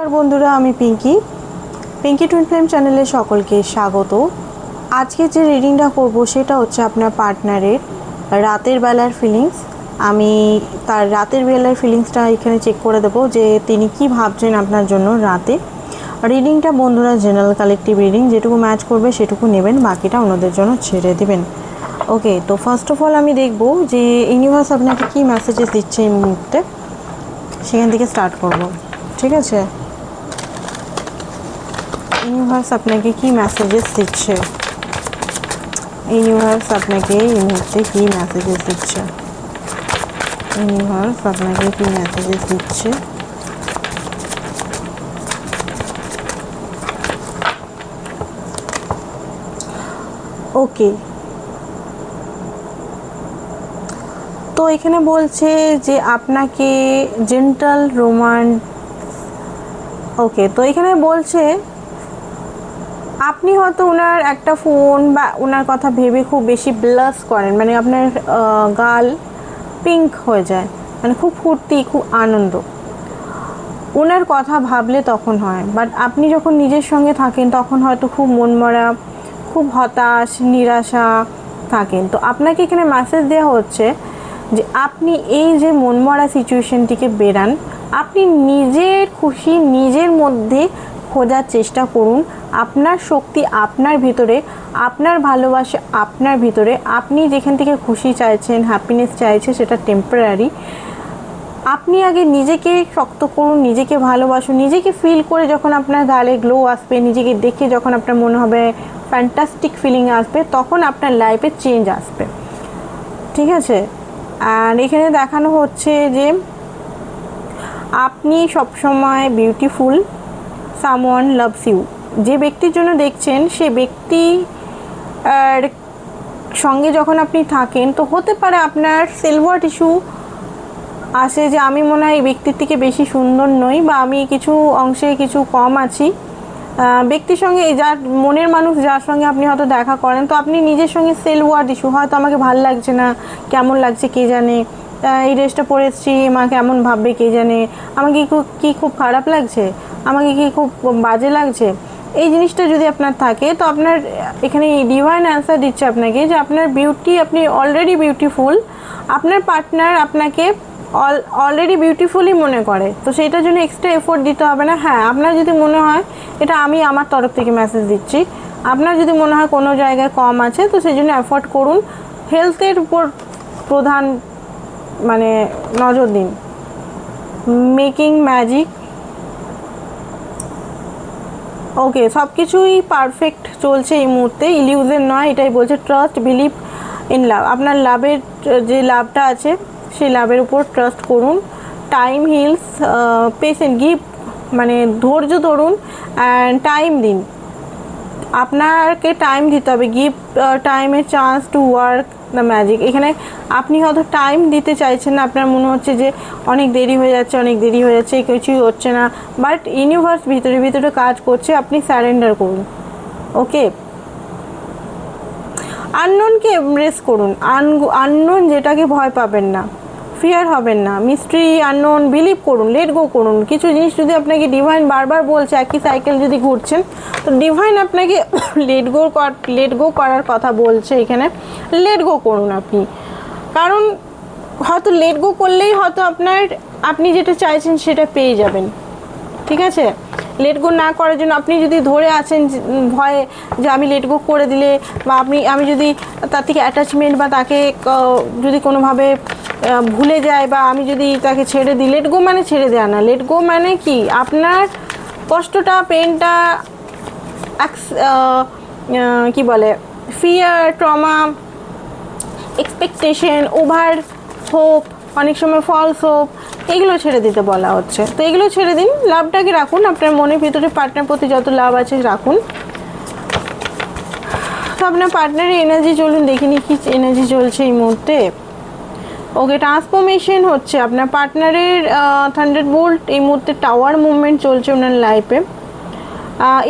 নমস্কার বন্ধুরা, আমি পিঙ্কি। পিঙ্কি টুইন ফ্লেম চ্যানেলে সকলকে স্বাগত। আজকে যে রিডিংটা করব সেটা হচ্ছে আপনার পার্টনারের রাতের বেলার ফিলিংস আমি তার রাতের বেলার ফিলিংসটা এখানে চেক করে দেবো যে তিনি কি ভাবছেন আপনার জন্য রাতে। রিডিংটা বন্ধুরা জেনারেল কালেকটিভ রিডিং যেটুকু ম্যাচ করবে সেটুকু নেবেন, বাকিটা অন্যদের জন্য ছেড়ে দেবেন। ওকে তো ফার্স্ট অফ অল আমি দেখব যে ইউনিভার্স আপনাকে কী মেসেজেস দিচ্ছে এই মুহূর্তে। সেখান থেকে স্টার্ট করব। ঠিক আছে? ইউনিভার্স আপনাকে কি মেসেজেস দিচ্ছে? ইউনিভার্স আপনাকে এই মুহূর্তে কি মেসেজেস দিচ্ছে? ইউনিভার্স আপনাকে কি মেসেজেস দিচ্ছে? ওকে তো এখানে বলছে যে আপনাকে জেন্টাল রোমান ওকে তো এখানে বলছে আপনি হয়তো ওনার একটা ফোন বা ওনার কথা ভেবে খুব বেশি ব্লাস করেন মানে আপনার গাল পিঙ্ক হয়ে যায় মানে খুব ফুর্তি, খুব আনন্দ। ওনার কথা ভাবলে তখন হয় বাট আপনি যখন নিজের সঙ্গে থাকেন, তখন হয়তো খুব মনমরা, খুব হতাশ, নিরাশা থাকেন। তো আপনাকে এখানে মেসেজ দেওয়া হচ্ছে যে, আপনি এই যে মনমরা সিচুয়েশনটিকে বেরান আপনি নিজের খুশি, নিজের মধ্যে খোঁজার চেষ্টা করুন। আপনার শক্তি আপনার ভিতরে, আপনার ভালোবাসা আপনার ভিতরে। আপনি যেখান থেকে খুশি চাইছেন হ্যাপিনেস চাইছে, সেটা টেম্পোরারি আপনি আগে নিজেকে শক্ত করুন, নিজেকে ভালোবাসুন, নিজেকে ফিল করে যখন আপনার গালে গ্লো আসবে, নিজেকে দেখে যখন আপনার মনে হবে ফ্যান্টাস্টিক ফিলিং আসবে, তখন আপনার লাইফে চেঞ্জ আসবে। ঠিক আছে? আর এখানে দেখানো হচ্ছে যে, আপনি সবসময় বিউটিফুল সামওয়ান লাভস ইউ যে ব্যক্তির জন্য দেখছেন, সে ব্যক্তি, আর সঙ্গে যখন আপনি থাকেন, তো হতে পারে আপনার সিলভার ইস্যু আসে যে আমি মনে হয় এই ব্যক্তির থেকে বেশি সুন্দর নই বা আমি কিছু অংশে কিছু কম আছি। ব্যক্তির সঙ্গে যার মনের মানুষ যার সঙ্গে আপনি হয়তো দেখা করেন, তো আপনি নিজের সঙ্গে সেল ওয়ার্ড ইস্যু হয়তো আমাকে ভালো লাগছে না, কেমন লাগছে কে জানে। এই ড্রেসটা পরে এসেছি মা কেমন ভাববে কে জানে, আমাকে কি খুব- খারাপ লাগছে, আমাকে কি খুব বাজে লাগছে। এই জিনিসটা যদি আপনার থাকে, তো আপনার, এখানে ডিভাইন অ্যান্সার দিচ্ছে আপনাকে যে আপনার বিউটি আপনি অলরেডি বিউটিফুল আপনার পার্টনার আপনাকে অল অলরেডি বিউটিফুলই মনে করে। তো সেইটার জন্য এক্সট্রা এফোর্ট দিতে হবে না। হ্যাঁ আপনার যদি মনে হয়, এটা আমি আমার তরফ থেকে মেসেজ দিচ্ছি। আপনার যদি মনে হয় কোনো জায়গায় কম আছে, তো সেই জন্য এফোর্ট করুন। হেলথের উপর প্রধান মানে নজর দিন। মেকিং ম্যাজিক ওকে সব কিছুই পারফেক্ট চলছে এই মুহূর্তে। ইলিউজেন নয়, এটাই বলছে ট্রাস্ট বিলিভ ইন লাভ আপনার লাভের, যে লাভটা আছে, সেই লাভের উপর ট্রাস্ট করুন। টাইম হিলস পেশেন্ট গিভ মানে ধৈর্য ধরুন অ্যান্ড টাইম দিন। আপনাকে টাইম দিতে হবে। গিভ টাইমের chance to work the magic এখানে আপনি হয়তো টাইম দিতে চাইছেন না, আপনার মনে হচ্ছে যে অনেক দেরি হয়ে যাচ্ছে, অনেক দেরি হয়ে যাচ্ছে, কিছুই হচ্ছে না। বাট ইউনিভার্স ভিতরে ভিতরে কাজ করছে, আপনি স্যারেন্ডার করুন। ওকে আননোনকে এমব্রেস করুন। আননোন যেটাকে ভয় পাবেন না। ফিয়ার হবেন না। মিস্ট্রি আননোন বিলিভ করুন লেট গো করুন। কিছু জিনিস যদি আপনাকে ডিভাইন বারবার বলছে, একই সাইকেল যদি ঘুরছেন, তো ডিভাইন আপনাকে লেট গো লেট গো করার কথা বলছে এখানে। লেট গো করুন আপনি। কারণ হয়তো লেট গো করলেই হয়তো আপনার, আপনি যেটা চাইছেন সেটা পেয়ে যাবেন। ঠিক আছে? লেট গো না করার জন্য আপনি যদি ধরে আছেন ভয়ে যে আমি লেট গো করে দিলে বা আপনি, আমি যদি তার থেকে অ্যাটাচমেন্ট বা তাকে যদি কোনোভাবে ভুলে যায় বা আমি যদি তাকে ছেড়ে দিই লেট গো মানে ছেড়ে দেওয়া না। লেট গো মানে কি? আপনার কষ্টটা পেনটা কি বলে? Fear trauma expectation over hope অনেক সময় ফলস হোপ এগুলো ছেড়ে দিতে বলা হচ্ছে। তো এগুলো ছেড়ে দিন, লাভটাকে রাখুন, আপনার মনের ভিতরে পার্টনার প্রতি যত লাভ আছে রাখুন। তো আপনার পার্টনারের এনার্জি চলুন দেখিনি কি এনার্জি চলছে এই মুহূর্তে। ওকে ট্রান্সফরমেশন হচ্ছে, আপনার পার্টনারের থান্ডার বোল্ট এই মুহূর্তে টাওয়ার মুভমেন্ট চলছে ওনার লাইফে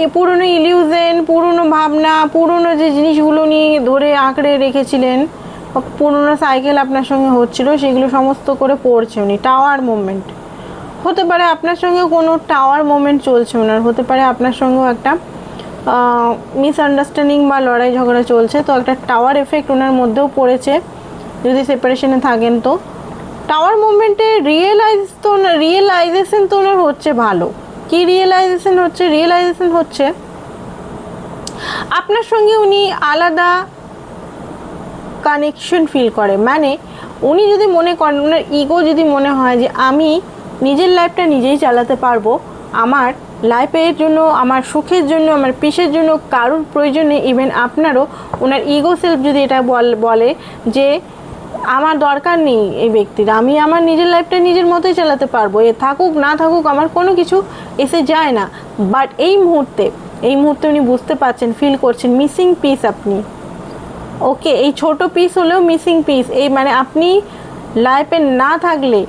এ পুরনো ইলিউজেন পুরনো ভাবনা, পুরনো যে জিনিসগুলো নিয়ে ধরে আঁকড়ে রেখেছিলেন পুরনো সাইকেল আপনার সঙ্গে হচ্ছিল, সেগুলো সমস্ত করে পড়ছে উনি, টাওয়ার মুভমেন্ট। হতে পারে আপনার সঙ্গে কোনো টাওয়ার মুভমেন্ট চলছে ওনার হতে পারে আপনার সঙ্গেও একটা মিসআন্ডারস্ট্যান্ডিং বা লড়াই ঝগড়া চলছে, তো একটা টাওয়ার এফেক্ট ওনার মধ্যেও পড়েছে, যদি সেপারেশনে থাকেন তো। টাওয়ার মুভমেন্টে রিয়েলাইজ তো রিয়েলাইজেশন তো ওনার হচ্ছে ভালো। কি রিয়েলাইজেশন হচ্ছে? রিয়েলাইজেশন হচ্ছে, আপনার সঙ্গে উনি আলাদা কানেকশন ফিল করে। মানে উনি যদি মনে করেন ওনার ইগো যদি মনে হয় যে আমি নিজের লাইফটা নিজেই চালাতে পারব, আমার লাইফের জন্য, আমার সুখের জন্য, আমার পিসের জন্য, কারোর প্রয়োজনে ইভেন আপনারও ওনার ইগো সেলফ যদি এটা বল- যে আমার দরকার নেই এই ব্যক্তির, আমি আমার নিজের লাইফটা নিজের মতোই চালাতে পারব, এ থাকুক, না থাকুক, আমার কোনো কিছু এসে যায় না। বাট এই মুহূর্তে এই মুহূর্তে উনি বুঝতে পারছেন ফিল করছেন মিসিং পিস আপনি। ওকে এই ছোট পিস হলেও মিসিং পিস এই মানে আপনি লাইফে না থাকলে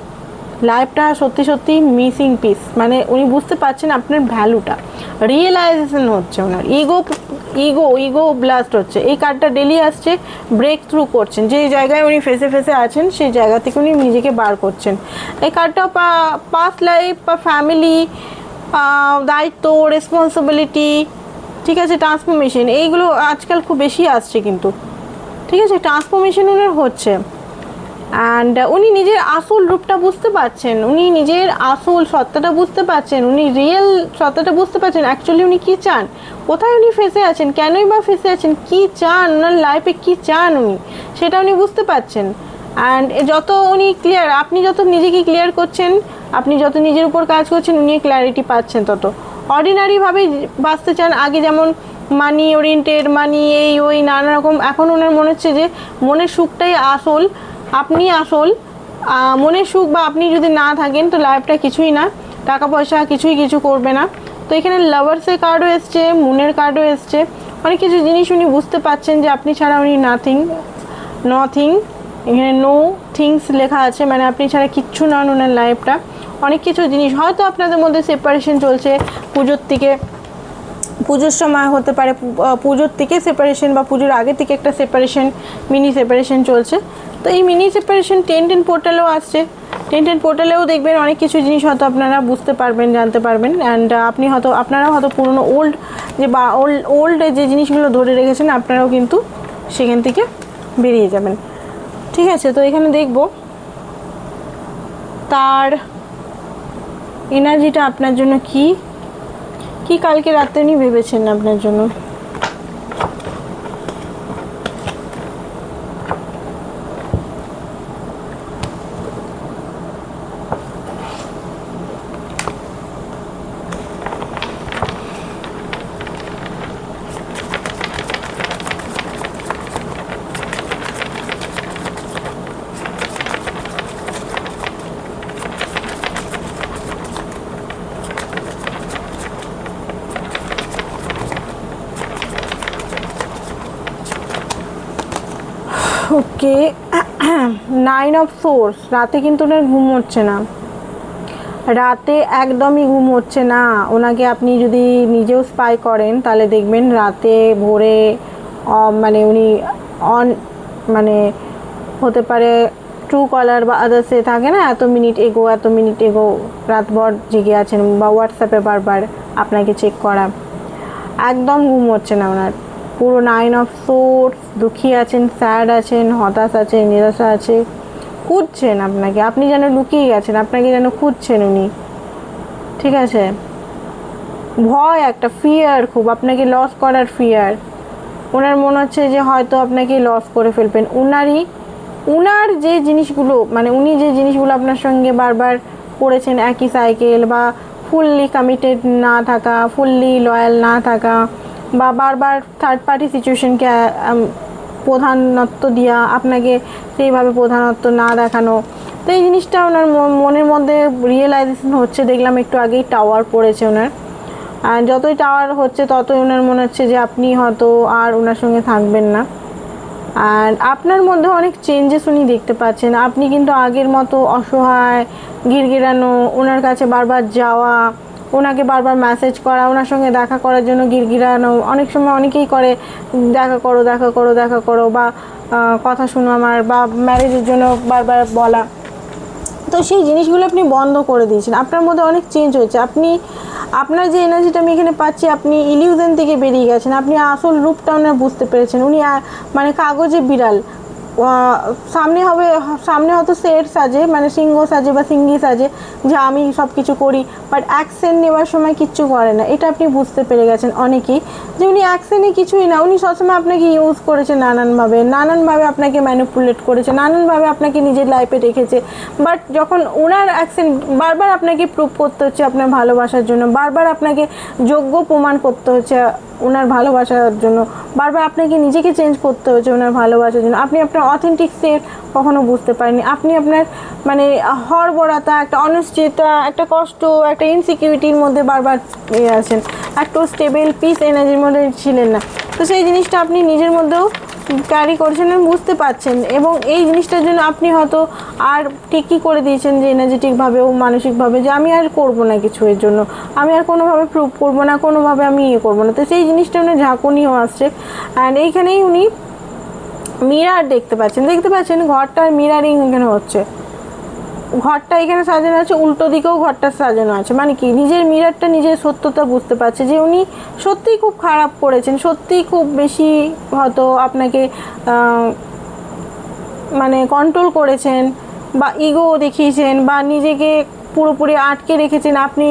লাইফটা সত্যি সত্যি মিসিং পিস মানে উনি বুঝতে পারছেন আপনার ভ্যালুটা রিয়েলাইজেশন হচ্ছে ওনার। ইগো ইগো ইগো ব্লাস্ট হচ্ছে। এই কার্ডটা ডেলি আসছে ব্রেক থ্রু করছেন। যে জায়গায় উনি ফেসে ফেসে আছেন, সেই জায়গা থেকে উনি নিজেকে বার করছেন। এই কার্ডটা পাস্ট লাইফ বা ফ্যামিলি দায়িত্ব রেসপন্সিবিলিটি ঠিক আছে ট্রান্সফরমেশন এইগুলো আজকাল খুব বেশি আসছে কিন্তু। ঠিক আছে ট্রান্সফরমেশন ওনার হচ্ছে। অ্যান্ড উনি নিজের আসল রূপটা বুঝতে পারছেন। উনি নিজের আসল সত্তাটা বুঝতে পারছেন। উনি রিয়েল সত্তাটা বুঝতে পারছেন। অ্যাকচুয়ালি উনি কী চান? কোথায় উনি ফেসে আছেন? কেনই বা ফেসে আছেন? কী চান? ওনার লাইফে কী চান উনি? সেটা উনি বুঝতে পারছেন। অ্যান্ড যত উনি ক্লিয়ার আপনি যত নিজেকে ক্লিয়ার করছেন, আপনি যত নিজের উপর কাজ করছেন, উনি ক্ল্যারিটি পাচ্ছেন তত। অর্ডিনারিভাবেই বাঁচতে চান, আগে যেমন মানি ওরিয়েন্টেড মানি এই, ওই, নানা রকম। এখন ওনার মনে হচ্ছে যে মনের সুখটাই আসল। আপনি আসল। মনের সুখ বা আপনি যদি না থাকেন তো লাইফটা কিছুই না। টাকা পয়সা কিছুই কিছু করবে না। তো এখানে লাভার্সের কার্ডও এসছে মুনের কার্ডও এসছে। অনেক কিছু জিনিস উনি বুঝতে পারছেন যে আপনি ছাড়া উনি নাথিং নথিং এখানে নো থিংস লেখা আছে। মানে আপনি ছাড়া কিচ্ছু নন ওনার লাইফটা অনেক কিছু জিনিস। হয়তো আপনাদের মধ্যে সেপারেশন চলছে, পুজোর থেকে পুজোর সময় হতে পারে পুজোর থেকে সেপারেশন বা পুজোর আগে থেকে একটা সেপারেশন মিনি সেপারেশন চলছে। তো এই মিনি সেপারেশন টেন টেন পোর্টালেও আসছে। টেন টেন পোর্টালেও দেখবেন অনেক কিছু জিনিস হয়তো আপনারা বুঝতে পারবেন, জানতে পারবেন। অ্যান্ড আপনি হয়তো, আপনারাও হয়তো পুরনো ওল্ড যে বা ওল্ড ওল্ড যে জিনিসগুলো ধরে রেখেছেন, আপনারাও কিন্তু সেখান থেকে বেরিয়ে যাবেন। ঠিক আছে, তো এখানে দেখব। তার এনার্জিটা আপনার জন্য কি? কি কালকে রাতে নিয়ে ভেবেছেন আপনার জন্য? ওকে নাইন অফ সোর্স রাতে কিন্তু ওনার ঘুম হচ্ছে না। রাতে একদমই ঘুম হচ্ছে না। ওনাকে আপনি যদি নিজেও স্পাই করেন, তাহলে দেখবেন রাতে ভোরে মানে উনি অন মানে হতে পারে ট্রু কলার বা আদার্সে থাকে না, এত মিনিট এগো এত মিনিট এগো রাতভর জেগে আছেন বা হোয়াটসঅ্যাপে বারবার আপনাকে চেক করা। একদম ঘুম হচ্ছে না ওনার। পুরো নাইন অফ সোর্স দুঃখী আছেন স্যাড আছেন, হতাশ আছেন, নিরাশা আছে। খুঁজছেন আপনাকে, আপনি যেন লুকিয়ে গেছেন, আপনাকে যেন খুঁজছেন উনি। ঠিক আছে? ভয় একটা ফিয়ার খুব, আপনাকে লস করার ফিয়ার ওনার মনে হচ্ছে যে হয়তো আপনাকে লস করে ফেলবেন। উনারই, উনার যে জিনিসগুলো মানে উনি যে জিনিসগুলো আপনার সঙ্গে বারবার করেছেন, একই সাইকেল বা ফুললি কমিটেড না থাকা ফুললি লয়াল না থাকা বা বারবার থার্ড পার্টি সিচুয়েশনকে প্রধানত্ব দেওয়া আপনাকে সেইভাবে প্রধানত্ব না দেখানো। তো এই জিনিসটা ওনার মনের মধ্যে রিয়েলাইজেশন হচ্ছে, দেখলাম একটু আগেই টাওয়ার পড়েছে ওনার। আর যতই টাওয়ার হচ্ছে, ততই ওনার মনে হচ্ছে যে আপনি হয়তো আর ওনার সঙ্গে থাকবেন না। আর আপনার মধ্যে অনেক চেঞ্জেস উনি দেখতে পাচ্ছেন। আপনি কিন্তু আগের মতো অসহায়, গিরগিরানো, ওনার কাছে বারবার যাওয়া ওনাকে বারবার মেসেজ করা, ওনার সঙ্গে দেখা করার জন্য গিরগিরানো, অনেক সময় অনেকেই করে, দেখা করো দেখা করো দেখা করো বা কথা শুনো আমার বা ম্যারেজের জন্য বারবার বলা। তো সেই জিনিসগুলো আপনি বন্ধ করে দিয়েছেন। আপনার মধ্যে অনেক চেঞ্জ হয়েছে। আপনি, আপনার যে এনার্জিটা আমি এখানে পাচ্ছি, আপনি ইলিউশন থেকে বেরিয়ে গেছেন। আপনি আসল রূপটা ওনার বুঝতে পেরেছেন। উনি মানে কাগজে বিড়াল। সামনে হবে, সামনে হয়তো সেট সাজে মানে সিংহ সাজে বা সিঙ্গি সাজে, যে আমি সব কিছু করি বাট অ্যাকশন নেওয়ার সময় কিচ্ছু করে না। এটা আপনি বুঝতে পেরে গেছেন অনেকেই, যে উনি অ্যাকশনে কিছুই না। উনি সবসময় আপনাকে ইউজ করেছে নানানভাবে নানানভাবে আপনাকে ম্যানিপুলেট করেছে, নানানভাবে আপনাকে নিজের লাইফে রেখেছে। বাট যখন ওনার অ্যাকশন বারবার আপনাকে প্রুভ করতে হচ্ছে আপনার ভালোবাসার জন্য, বারবার আপনাকে যোগ্য প্রমাণ করতে হচ্ছে ওনার ভালোবাসার জন্য। বারবার আপনাকে নিজেকে চেঞ্জ করতে হয়েছে ওনার ভালোবাসার জন্য। আপনি আপনার অথেন্টিক সেট কখনো বুঝতে পারেননি। আপনি আপনার মানে হরবরাতা, একটা অনিশ্চয়তা একটা কষ্ট, একটা ইনসিকিউরিটির মধ্যে বারবার আছেন। একটু স্টেবেল পিস এনার্জির মধ্যে ছিলেন না। তো সেই জিনিসটা আপনি নিজের মধ্যেও ক্যারি করছেন বুঝতে পারছেন এবং এই জিনিসটার জন্য আপনি হয়তো আর ঠিকই করে দিয়েছেন যে এনার্জেটিকভাবে ও মানসিকভাবে যে আমি আর করব না কিছু এর জন্য। আমি আর কোনোভাবে প্রুভ করব না, কোনোভাবে আমি ইয়ে করব না। তো সেই জিনিসটা উনি ঝাঁকুনিও আসছে। অ্যান্ড এইখানেই উনি মিরার দেখতে পাচ্ছেন। দেখতে পাচ্ছেন ঘরটার মিরারিং এখানে হচ্ছে। ঘরটা এখানে সাজানো আছে, উল্টো দিকেও ঘরটা সাজানো আছে। মানে কি? নিজের মিরারটা, নিজের সত্যতা বুঝতে পারছে যে উনি সত্যিই খুব খারাপ করেছেন, সত্যিই খুব বেশি হয়তো আপনাকে মানে কন্ট্রোল করেছেন বা ইগো দেখিয়েছেন বা নিজেকে পুরোপুরি আটকে রেখেছেন। আপনি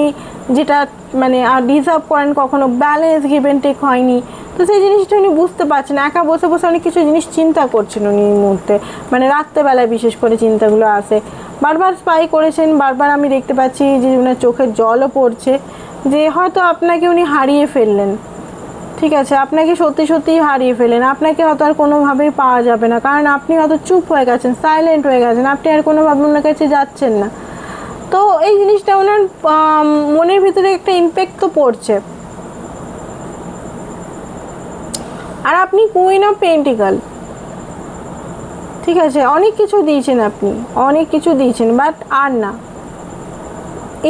যেটা মানে ডিজার্ভ করেন, কখনো ব্যালেন্স গিভেন টেক হয়নি। তো সেই জিনিসটা উনি বুঝতে পারছেন একা বসে বসে অনেক কিছু জিনিস চিন্তা করছেন উনি এই মুহূর্তে। মানে রাত্রেবেলায় বিশেষ করে চিন্তাগুলো আসে। বারবার স্পাই করেছেন, বারবার আমি দেখতে পাচ্ছি যে ওনার চোখের জলও পড়ছে, যে হয়তো আপনাকে উনি হারিয়ে ফেললেন। ঠিক আছে, আপনাকে সত্যি সত্যিই হারিয়ে ফেলেন আপনাকে হয়তো আর কোনোভাবেই পাওয়া যাবে না, কারণ আপনি হয়তো চুপ হয়ে গেছেন সাইলেন্ট হয়ে গেছেন, আপনি আর কোনোভাবে ওনার কাছে যাচ্ছেন না। তো এই জিনিসটা ওনার মনের ভিতরে একটা ইম্প্যাক্ট তো পড়ছে। আর আপনি কুইন অফ পেন্টিকাল ঠিক আছে, অনেক কিছু দিয়েছেন আপনি, অনেক কিছু দিয়েছেন বাট আর না।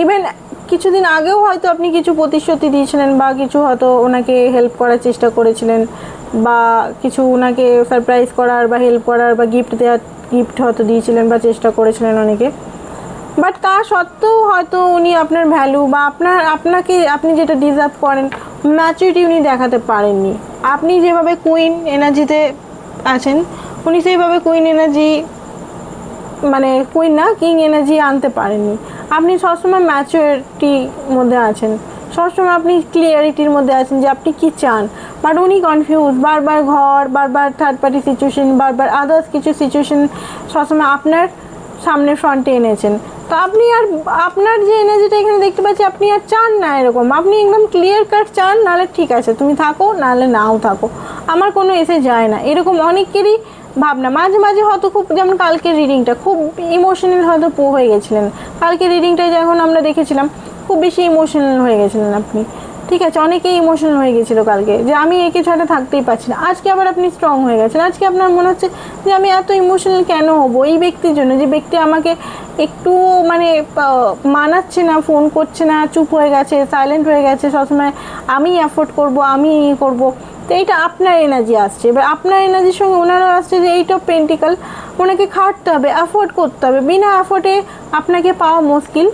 ইভেন কিছুদিন আগেও হয়তো আপনি কিছু প্রতিশ্রুতি দিয়েছিলেন বা কিছু হয়তো ওনাকে হেল্প করার চেষ্টা করেছিলেন বা কিছু ওনাকে সারপ্রাইজ করার বা হেল্প করার বা গিফট দেওয়ার গিফট হয়তো দিয়েছিলেন বা চেষ্টা করেছিলেন অনেকে। বাট তা সত্ত্বেও হয়তো উনি আপনার ভ্যালু বা আপনার, আপনাকে আপনি যেটা ডিজার্ভ করেন ম্যাচুরিটি উনি দেখাতে পারেননি। আপনি যেভাবে কুইন এনার্জিতে আছেন উনি সেইভাবে কুইন এনার্জি মানে কুইন না কিং এনার্জি আনতে পারেননি। আপনি সবসময় ম্যাচুরিটির মধ্যে আছেন। সবসময় আপনি ক্লিয়ারিটির মধ্যে আছেন যে আপনি কি চান। বাট উনি কনফিউজ বারবার ঘর, বারবার থার্ড পার্টি সিচুয়েশন বারবার আদার্স কিছু সিচুয়েশন সবসময় আপনার সামনে ফ্রন্টে এনেছেন। তো আপনি আর আপনার যে এনার্জিটা এখানে দেখতে পাচ্ছি, আপনি আর চান না এরকম। আপনি একদম ক্লিয়ার কাট চান, নাহলে ঠিক আছে, তুমি থাকো, নাহলে নাও থাকো। আমার কোনো এসে যায় না। এরকম অনেকেরই ভাবনা। মাঝে মাঝে হয়তো খুব, যেমন কালকের রিডিংটা খুব ইমোশনাল হয়তো পো হয়ে গেছিলেন। কালকের রিডিংটায় যখন আমরা দেখেছিলাম, খুব বেশি ইমোশনাল হয়ে গেছিলেন আপনি। ঠিক আছে, অনেকেই ইমোশনাল হয়ে গেছিল কালকে, যে আমি একে ছাড়া থাকতেই পারছি না। আজকে আবার আপনি স্ট্রং হয়ে গেছেন। আজকে আপনার মনে হচ্ছে যে আমি এত ইমোশনাল কেন হব? এই ব্যক্তির জন্য, যে ব্যক্তি আমাকে একটু মানে মানাচ্ছে না ফোন করছে না, চুপ হয়ে গেছে সাইলেন্ট হয়ে গেছে, সবসময় আমি অ্যাফোর্ড করব, আমি করব। তো এইটা আপনার এনার্জি আসছে। এবার আপনার এনার্জির সঙ্গে ওনারও আসছে যে এইটা পেন্টিকাল ওনাকে খাটতে হবে অ্যাফোর্ড করতে হবে। বিনা অ্যাফোর্ডে আপনাকে পাওয়া মুশকিল।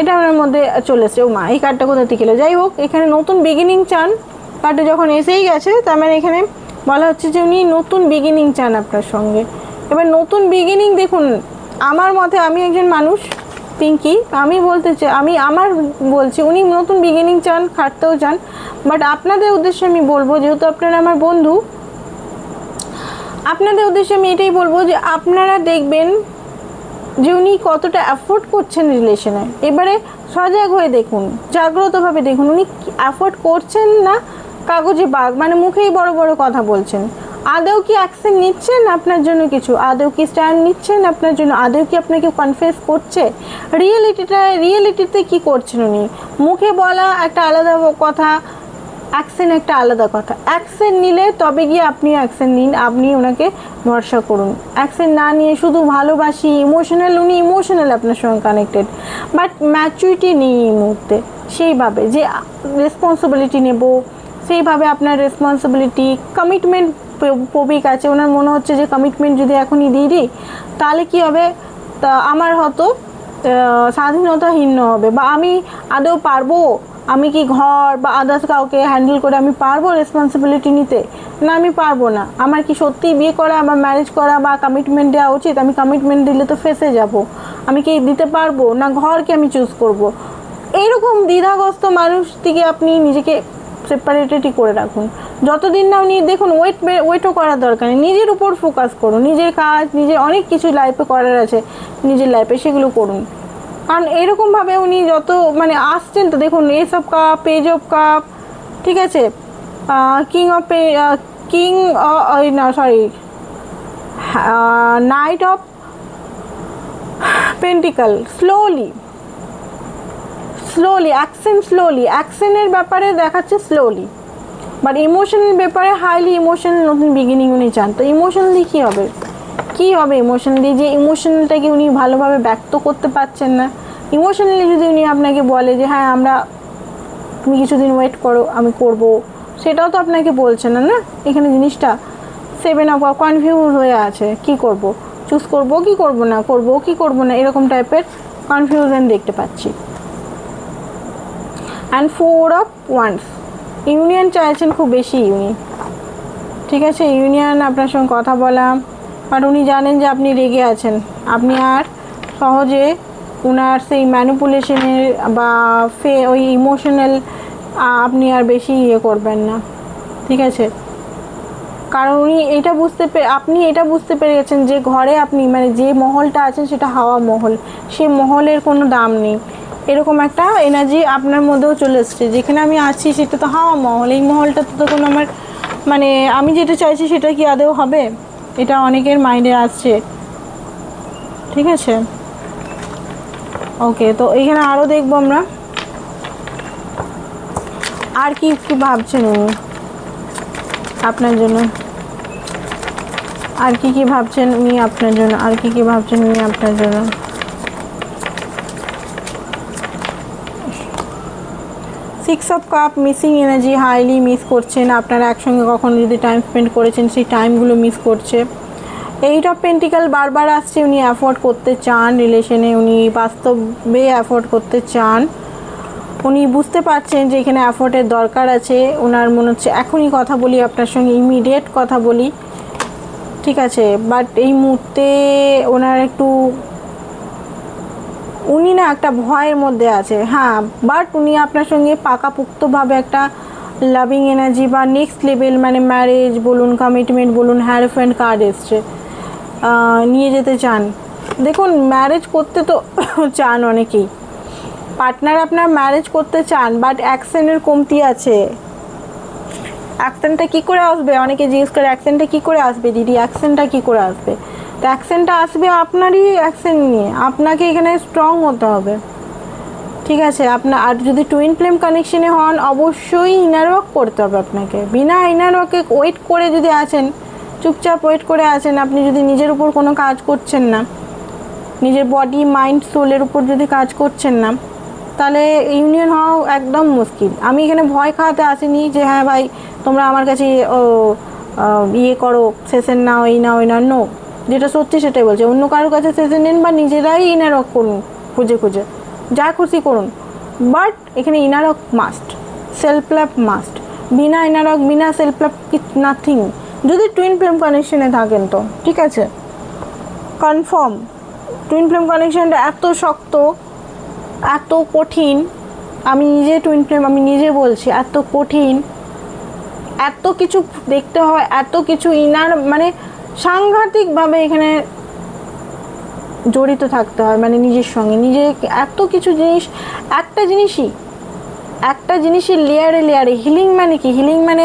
এটা আমার মধ্যে চলে এসছে। ও মা, এই কার্ডটা কোথা থেকে এলো? যাই হোক, এখানে নতুন বিগিনিং চান। কার্ডটা যখন এসেই গেছে, তার মানে এখানে বলা হচ্ছে যে উনি নতুন বিগিনিং চান আপনার সঙ্গে। এবার নতুন বিগিনিং দেখুন, আমার মতে আমি একজন মানুষ পিঙ্কি, আমি বলতে চাই আমি আমার বলছি, উনি নতুন বিগিনিং চান, খাটতেও চান বাট আপনাদের উদ্দেশ্যে আমি বলব, যেহেতু আপনারা আমার বন্ধু, আপনাদের উদ্দেশ্যে আমি এটাই বলব যে আপনারা দেখবেন যে উনি কতটা অ্যাফোর্ড করছেন রিলেশনে এবারে সজাগ হয়ে দেখুন, জাগ্রতভাবে দেখুন, উনি অ্যাফোর্ড করছেন না কাগজে বাঘ মানে মুখেই বড় বড় কথা বলছেন। আদৌ কি অ্যাকশন নিচ্ছেন আপনার জন্য কিছু? আদৌ কি স্ট্যান্ড নিচ্ছেন আপনার জন্য? আদৌ কি আপনাকে কনফেস করছে? রিয়েলিটিটা রিয়েলিটিতে কি করছেন উনি? মুখে বলা একটা আলাদা কথা অ্যাকশন একটা আলাদা কথা। অ্যাকশন নিলে তবে গিয়ে আপনি অ্যাকশন নিন, আপনি ওনাকে ভরসা করুন। অ্যাকশন না নিয়ে শুধু ভালোবাসি ইমোশনাল উনি ইমোশনাল আপনার সঙ্গে কানেক্টেড বাট ম্যাচুরিটি নেই এই মুহূর্তে। সেইভাবে যে রেসপন্সিবিলিটি নেব, সেইভাবে আপনার রেসপন্সিবিলিটি কমিটমেন্ট পবিক আছে, ওনার মনে হচ্ছে যে কমিটমেন্ট যদি এখনই দিয়ে দিই, তাহলে কি হবে? তা আমার হয়তো স্বাধীনতাহীন হবে বা আমি আদৌ পারব? আমি কি ঘর বা আদার্স কাউকে হ্যান্ডেল করে আমি পারব রেসপন্সিবিলিটি নিতে? না, আমি পারব না। আমার কি সত্যি বিয়ে করা বা ম্যারেজ করা বা কমিটমেন্ট দেওয়া উচিত? আমি কমিটমেন্ট দিলে তো ফেসে যাব। আমি কি দিতে পারব? না, ঘরকে আমি চুজ করব। এইরকম দ্বিধাগ্রস্ত মানুষ থেকে আপনি নিজেকে সেপারেটেডই করে রাখুন। যতদিন না উনি, দেখুন ওয়েট ওয়েটও করার দরকার নেই। নিজের উপর ফোকাস করুন। নিজের কাজ, নিজের অনেক কিছু লাইফে করার আছে, নিজের লাইফে সেগুলো করুন। কারণ এরকমভাবে উনি যত মানে আসছেন তো, দেখুন এসব কাপ পেজ অফ কাপ ঠিক আছে? কিং অফ পে কিং না sorry knight of pentacle slowly slowly action slowly অ্যাকশনের ব্যাপারে দেখাচ্ছে স্লোলি বাট ইমোশনাল ব্যাপারে হাইলি ইমোশনাল নতুন বিগিনিং উনি চান। তো ইমোশনালি কী হবে? কী হবে ইমোশনালি যে ইমোশনালটাকে উনি ভালোভাবে ব্যক্ত করতে পারছেন না? ইমোশনালি যদি উনি আপনাকে বলে যে হ্যাঁ আমরা, তুমি কিছুদিন ওয়েট করো, আমি করব। সেটাও তো আপনাকে বলছে না না? এখানে জিনিসটা সেভেন অফ কনফিউজ হয়ে আছে। কি করব? চুজ করব কি করব না? করব কি করব না? এরকম টাইপের কনফিউশন দেখতে পাচ্ছি। And four of wands union চাইছেন খুব বেশি ইউনি। ঠিক আছে ইউনিয়ন আপনার সঙ্গে কথা বলা বাট উনি জানেন যে আপনি রেগে আছেন। আপনি আর সহজে ওনার সেই ম্যানিপুলেশনের বা ফে, ওই ইমোশনাল আপনি আর বেশি ইয়ে করবেন না। ঠিক আছে? কারণ উনি এটা বুঝতে পে, আপনি এটা বুঝতে পেরে গেছেন যে ঘরে আপনি মানে যে মহলটা আছেন সেটা হাওয়া মহল। সে মহলের কোনো দাম নেই। এরকম একটা এনার্জি আপনার মধ্যেও চলে এসছে। যেখানে আমি আছি, সেটা তো হাওয়া মহল। এই মহলটাতে তো কোনো আমার মানে আমি যেটা চাইছি সেটা কি আদেও হবে? এটা অনেকের মাইন্ডে আসছে ঠিক আছে? ওকে তো এখানে আরও দেখব আমরা। আর কি কি ভাবছেন উনি? আপনার জন্য। আর কি কি ভাবছেন উনি আপনার জন্য? আর কি কি ভাবছেন উনি আপনার জন্য? Six of cup missing energy highly miss করছেন আপনারা একসঙ্গে কখনো যদি টাইম স্পেন্ড করেছেন, সেই টাইমগুলো মিস করছে। এইট অফ পেন্টিক্যাল বারবার আসছে, উনি অ্যাফোর্ড করতে চান রিলেশনে উনি বাস্তবে অ্যাফোর্ড করতে চান। উনি বুঝতে পারছেন যে এখানে অ্যাফোর্টের দরকার আছে। ওনার মনে হচ্ছে, এখনই কথা বলি আপনার সঙ্গে ইমিডিয়েট কথা বলি। ঠিক আছে বাট এই মুহূর্তে ওনার একটু উনি না একটা ভয়ের মধ্যে আছে। হ্যাঁ বাট উনি আপনার সঙ্গে পাকাপোক্তভাবে একটা লাভিং এনার্জি বা নেক্সট লেভেল মানে ম্যারেজ বলুন কমিটমেন্ট বলুন হ্যারফ্রেন্ড কার্ড এসছে। নিয়ে যেতে চান। দেখুন ম্যারেজ করতে তো চান অনেকেই। পার্টনার আপনার ম্যারেজ করতে চান বাট অ্যাকশনের কমতি আছে। অ্যাকশনটা কী করে আসবে? অনেকে জিজ্ঞেস করে অ্যাকশনটা কী করে আসবে দিদি? অ্যাকশনটা কী করে আসবে? তো অ্যাকশনটা আসবে আপনারই অ্যাকশন নিয়ে। আপনাকে এখানে স্ট্রং হতে হবে। ঠিক আছে? আপনার আর যদি টুইন ফ্লেম কানেকশনে হন, অবশ্যই ইনার ওয়ার্ক করতে হবে আপনাকে। বিনা ইনার ওয়ার্কে ওয়েট করে যদি আছেন, চুপচাপ ওয়েট করে আছেন, আপনি যদি নিজের উপর কোনো কাজ করছেন না, নিজের বডি মাইন্ড সোলের উপর যদি কাজ করছেন না তাহলে ইউনিয়ন হওয়া একদম মুশকিল। আমি এখানে ভয় খাওয়াতে আসিনি যে হ্যাঁ ভাই, তোমরা আমার কাছে, ও ইয়ে করো সেশন নাও, এই নাও এই নাও। নো যেটা সত্যি সেটাই বলছে। অন্য কারোর কাছে সেশন নিন বা নিজেরাই ইনারক করুন, খুঁজে খুঁজে। যা খুশি করুন। বাট এখানে ইনারক মাস্ট সেলফ লাভ মাস্ট বিনা ইনারক বিনা সেলফ লাভ নাথিং যদি টুইন ফ্লেম কানেকশনে থাকেন তো, ঠিক আছে? কনফার্ম টুইন ফ্লেম কানেকশনটা এত শক্ত এত কঠিন, আমি নিজে টুইন ফ্লেম আমি নিজে বলছি, এত কঠিন, এত কিছু দেখতে হয়, এত কিছু ইনার মানে সাংঘাতিকভাবে এখানে জড়িত থাকতে হয় মানে নিজের সঙ্গে, নিজে এত কিছু জিনিস, একটা জিনিসই, একটা জিনিসের লেয়ারে লেয়ারে হিলিং মানে কি? হিলিং মানে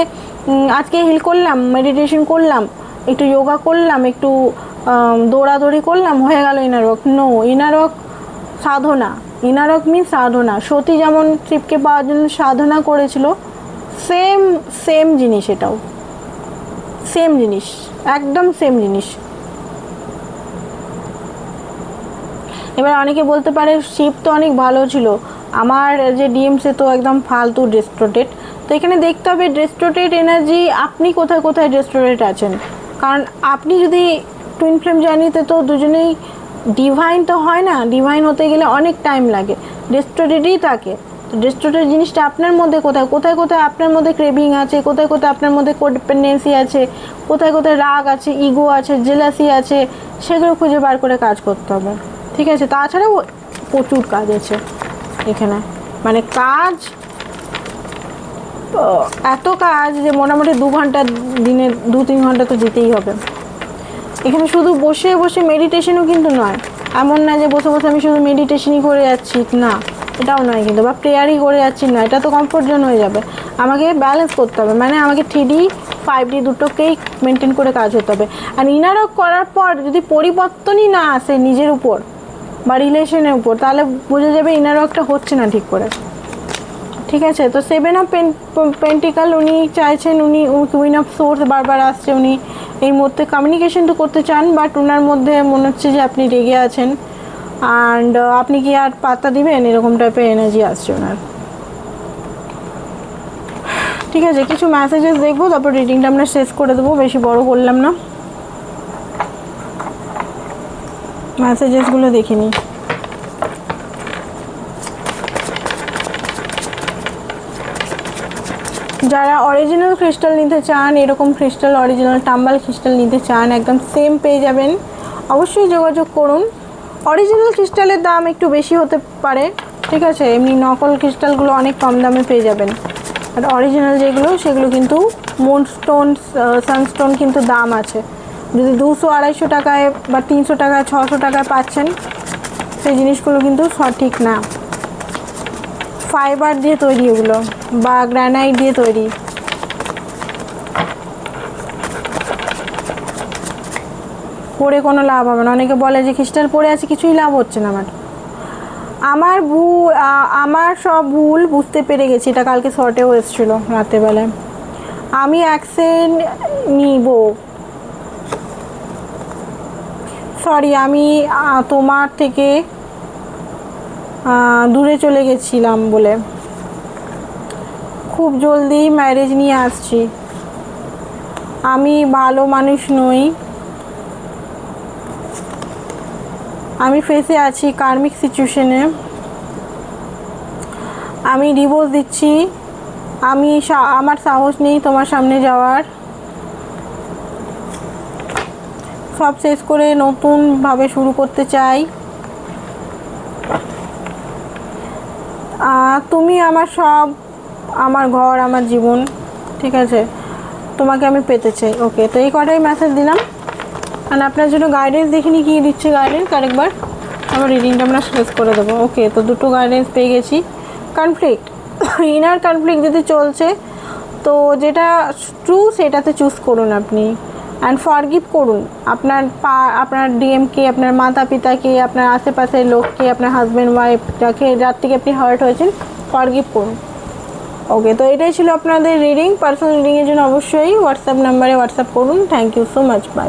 আজকে হিল করলাম মেডিটেশন করলাম, একটু যোগা করলাম, একটু দৌড়াদৌড়ি করলাম, হয়ে গেল ইনারক নো ইনারক সাধনা। ইনারক মিন সাধনা। সতী যেমন শিবকে পাওয়ার জন্য সাধনা করেছিল সেম সেম জিনিস এটাও। সেম জিনিস, একদম সেম জিনিস। এবার অনেকে বলতে পারে, শিব তো অনেক ভালো ছিল। আমার যে ডিএমসে তো একদম ফালতু ডেস্ট্রোটেড তো এখানে দেখতে হবে ডেস্ট্রোটেড এনার্জি আপনি কোথায় কোথায় ডেস্ট্রোটেড আছেন? কারণ আপনি যদি টুইন ফ্লেম জার্নিতে তো দুজনেই ডিভাইন তো হয় না ডিভাইন হতে গেলে অনেক টাইম লাগে। ডেস্টোরেটেই থাকে। ডেস্টোরেট জিনিসটা আপনার মধ্যে কোথায় কোথায় কোথায় আপনার মধ্যে ক্রেভিং আছে, কোথায় কোথায় আপনার মধ্যে কোডিপেন্ডেন্সি আছে, কোথায় কোথায় রাগ আছে ইগো আছে জেলাসি আছে, সেগুলো খুঁজে বার করে কাজ করতে হবে। ঠিক আছে? তাছাড়াও প্রচুর কাজ আছে এখানে। মানে কাজ এত কাজ যে মোটামুটি দু ঘণ্টা দিনে দু তিন ঘণ্টা তো দিতেই হবে। এখানে শুধু বসে বসে মেডিটেশনও কিন্তু নয়। এমন না যে বসে বসে আমি শুধু মেডিটেশনই করে যাচ্ছি, না। এটাও নয় কিন্তু, বা প্রেয়ারই করে যাচ্ছি, না। এটা তো কমফোর্ট জোন হয়ে যাবে। আমাকে ব্যালেন্স করতে হবে। মানে আমাকে থ্রি ডি ফাইভ ডি দুটোকেই মেনটেন করে কাজ হতে হবে। আর ইনারক করার পর যদি পরিবর্তনই না আসে নিজের উপর, বা রিলেশনের উপর, তাহলে বোঝা যাবে ইনারকটা হচ্ছে না ঠিক করে। ঠিক আছে? তো সেভেন অফ পেন্টিকাল উনি চাইছেন, উনি কুইন অফ সোর্স বারবার আসছে, উনি এই কমিউনিকেশন তো করতে চান বাট ওনার মধ্যে মনে হচ্ছে যে আপনি রেগে আছেন। অ্যান্ড আপনি কি আর পাত্তা দিবেন? এরকম টাইপের এনার্জি আসছে ওনার। ঠিক আছে, কিছু মেসেজেস দেখব, তারপর রিডিংটা আমরা শেষ করে দেবো, বেশি বড় করলাম না। মেসেজেসগুলো দেখিনি যারা অরিজিনাল ক্রিস্টাল নিতে চান, এরকম ক্রিস্টাল অরিজিনাল টাম্বাল ক্রিস্টাল নিতে চান, একদম সেম পেয়ে যাবেন। অবশ্যই যোগাযোগ করুন। অরিজিনাল ক্রিস্টালের দাম একটু বেশি হতে পারে, ঠিক আছে? এমনি নকল ক্রিস্টালগুলো অনেক কম দামে পেয়ে যাবেন। আর অরিজিনাল যেগুলো, সেগুলো কিন্তু মুন স্টোন সানস্টোন কিন্তু দাম আছে। যদি দুশো আড়াইশো টাকায় বা তিনশো টাকায়, ছশো টাকায় পাচ্ছেন, সেই জিনিসগুলো কিন্তু সঠিক না। ফাইবার দিয়ে তৈরি এগুলো বা গ্রানাইট দিয়ে তৈরি। পরে কোনো লাভ হবে না। অনেকে বলে যে ক্রিস্টাল পরে আছে, কিছুই লাভ হচ্ছে না আমার। আমার ভুল আমার সব ভুল বুঝতে পেরে গেছি। এটা কালকে শর্টেও এসেছিল রাত্রেবেলায়। আমি অ্যাকশন নিব। সরি আমি তোমার থেকে দূরে চলে গেছিলাম বলে। খুব জলদি ম্যারেজ নিয়ে আসছি। আমি ভালো মানুষ নই। আমি ফেসে আছি কার্মিক সিচুয়েশনে আমি ডিভোর্স দিচ্ছি। আমি আমার সাহস নেই তোমার সামনে যাওয়ার। সব শেষ করে নতুনভাবে শুরু করতে চাই। তুমি আমার সব, আমার ঘর, আমার জীবন, ঠিক আছে? তোমাকে আমি পেতে চাই। ওকে তো এই কটাই মেসেজ দিলাম। আর আপনার জন্য গাইডেন্স দেখিনি কি দিচ্ছে গাইডেন্স আরেকবার। আমার রিডিংটা আমরা শেষ করে দেবো। ওকে তো দুটো গাইডেন্স পেয়ে গেছি। কনফ্লিক্ট ইনার কনফ্লিক্ট যদি চলছে, তো যেটা ট্রু সেটাতে চুজ করুন আপনি। অ্যান্ড ফরগিভ করুন। আপনার পা, আপনার ডিএমকে আপনার মাতা পিতাকে আপনার আশেপাশের লোককে, আপনার হাজব্যান্ড ওয়াইফ যাকে, যার থেকে আপনি হার্ট হয়েছেন ফরগিভ করুন। ওকে তো এটাই ছিল আপনাদের রিডিং পার্সোনাল রিডিংয়ের জন্য অবশ্যই হোয়াটসঅ্যাপ নাম্বারে হোয়াটসঅ্যাপ করুন। Thank you so much bye